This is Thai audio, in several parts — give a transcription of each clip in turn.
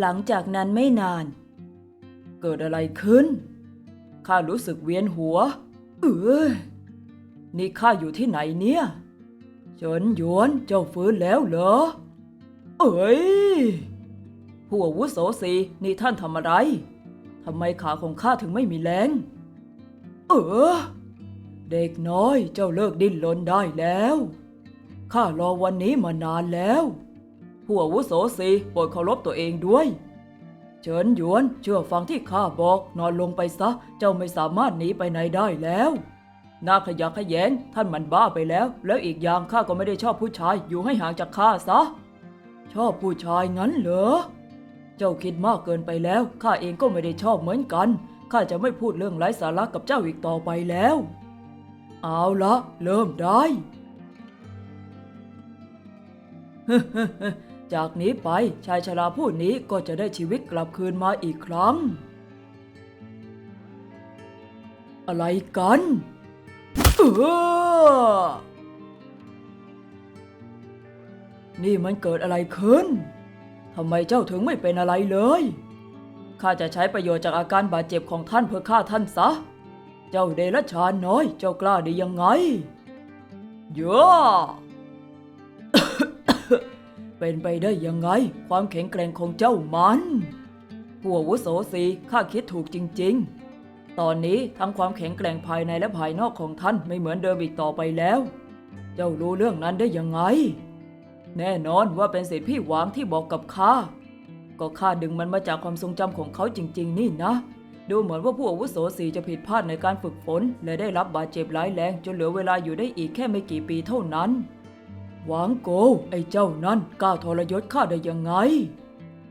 หลังจากนั้นไม่นาน เกิดอะไรขึ้น ข้ารู้สึกเวียนหัว เออนี่ข้าอยู่ที่ไหนเนี่ยเฉินหยวนเจ้าฟื้นแล้วเหรอ เอ้ยผู้อาวุโสสีนี่ท่านทำอะไรทำไมขาของข้าถึงไม่มีแรง เออ เด็กน้อยเจ้าเลิกดิ้นรนได้แล้ว ข้ารอวันนี้มานานแล้ว ผู้อาวุโสสีโปรดเคารพตัวเองด้วย เฉินหยวนเชื่อฟังที่ข้าบอกนอนลงไปซะ เจ้าไม่สามารถหนีไปไหนได้แล้วน่าขยักขยแยงท่านมันบ้าไปแล้ว แล้วอีกอย่างข้าก็ไม่ได้ชอบผู้ชายอยู่ให้ห่างจากข้าซะ ชอบผู้ชายงั้นเหรอ เจ้าคิดมากเกินไปแล้ว ข้าเองก็ไม่ได้ชอบเหมือนกัน ข้าจะไม่พูดเรื่องไร้สาระกับเจ้าอีกต่อไปแล้ว เอาละเริ่มได้ จากนี้ไปชายชราผู้นี้ก็จะได้ชีวิตกลับคืนมาอีกครั้ง อะไรกันเออนี่มันเกิดอะไรขึ้น ทำไมเจ้าถึงไม่เป็นอะไรเลย ข้าจะใช้ประโยชน์จากอาการบาดเจ็บของท่านเพื่อฆ่าท่านซะ เจ้าเดรัจฉานน้อย เจ้ากล้าได้ยังไงเยอะ เป็นไปได้ยังไง ความแข็งแกร่งของเจ้ามันผู้อาวุโสสีข้าคิดถูกจริง ๆ ตอนนี้ทั้งความแข็งแกร่งภายในและภายนอกของท่านไม่เหมือนเดิมอีกต่อไปแล้ว เจ้ารู้เรื่องนั้นได้ยังไง แน่นอนว่าเป็นสิทธิพี่หวางที่บอกกับข้า ก็ข้าดึงมันมาจากความทรงจำของเขาจริง ๆ นี่นะ ดูเหมือนว่าผู้อาวุโสสีจะผิดพลาดในการฝึกฝน และได้รับบาดเจ็บร้ายแรงจนเหลือเวลาอยู่ได้อีกแค่ไม่กี่ปีเท่านั้น หวังโกวไอ้เจ้านั้นกล้าทรยศข้าได้ยังไง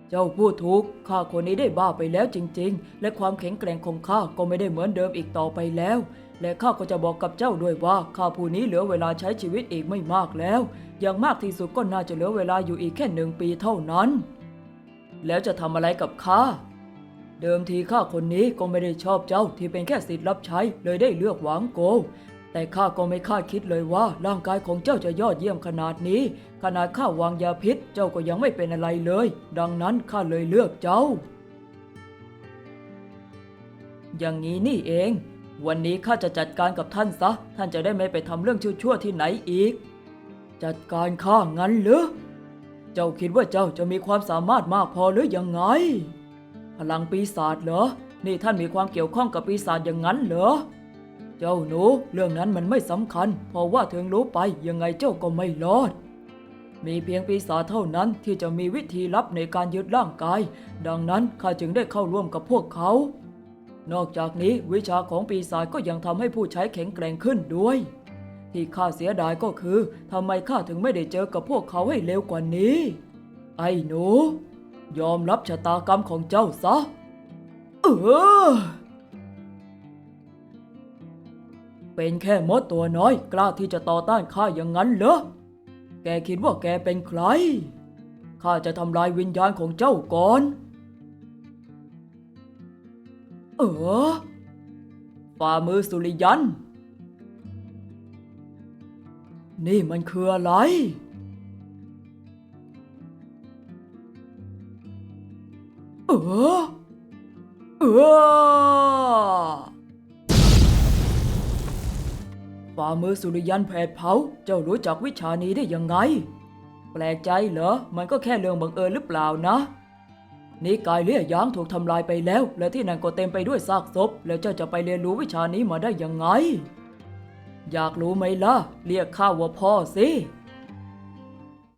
เจ้าพูดถูกข้าคนนี้ได้บ้าไปแล้วจริง ๆ และความแข็งแกร่งของข้าก็ไม่ได้เหมือนเดิมอีกต่อไปแล้ว และข้าก็จะบอกกับเจ้าด้วยว่าข้าผู้นี้เหลือเวลาใช้ชีวิตอีกไม่มากแล้ว อย่างมากที่สุดก็น่าจะเหลือเวลาอยู่อีกแค่หนึ่งปีเท่านั้น แล้วจะทำอะไรกับข้าเดิมทีข้าคนนี้ก็ไม่ได้ชอบเจ้าที่เป็นแค่สิทธิ์รับใช้เลยได้เลือกหวังโก แต่ข้าก็ไม่คาดคิดเลยว่า ร่างกายของเจ้าจะยอดเยี่ยมขนาดนี้ ขนาดข้าวางยาพิษเจ้าก็ยังไม่เป็นอะไรเลย ดังนั้นข้าเลยเลือกเจ้า อย่างนี้นี่เอง วันนี้ข้าจะจัดการกับท่านซะ ท่านจะได้ไม่ไปทำเรื่องชั่วๆที่ไหนอีก จัดการข้างั้นเหรือเจ้าคิดว่าเจ้าจะมีความสามารถมากพอหรือยังไง พลังปีศาจเหรอ นี่ท่านมีความเกี่ยวข้องกับปีศาจอย่างนั้นเหรอ เจ้าหนู เรื่องนั้นมันไม่สำคัญ เพราะว่าถึงรู้ไปยังไงเจ้าก็ไม่รอด มีเพียงปีศาจเท่านั้นที่จะมีวิธีลับในการยึดร่างกาย ดังนั้นข้าจึงได้เข้าร่วมกับพวกเขา นอกจากนี้วิชาของปีศาจก็ยังทำให้ผู้ใช้แข็งแกร่งขึ้นด้วย ที่ข้าเสียดายก็คือทำไมข้าถึงไม่ได้เจอกับพวกเขาให้เร็วกว่านี้ ไอ้หนู ยอมรับชะตากรรมของเจ้าซะ เออ เป็นแค่มดตัวน้อย กล้าที่จะต่อต้านข้าอย่างนั้นเหรอ แกคิดว่าแกเป็นใคร ข้าจะทำลายวิญญาณของเจ้าก่อน เออฝ่ามือสุริยัน นี่มันคืออะไร เออ เออ ฝ่ามือสุริยันแผดเผา เจ้ารู้จักวิชานี้ได้ยังไง แปลกใจเหรอ มันก็แค่เรื่องบังเอิญหรือเปล่านะนี่กายเลี่ยยางถูกทำลายไปแล้ว และที่นั่นก็เต็มไปด้วยซากศพ แล้วเจ้าจะไปเรียนรู้วิชานี้มาได้ยังไง อยากรู้ไหมล่ะ เรียกข้าว่าพ่อสิ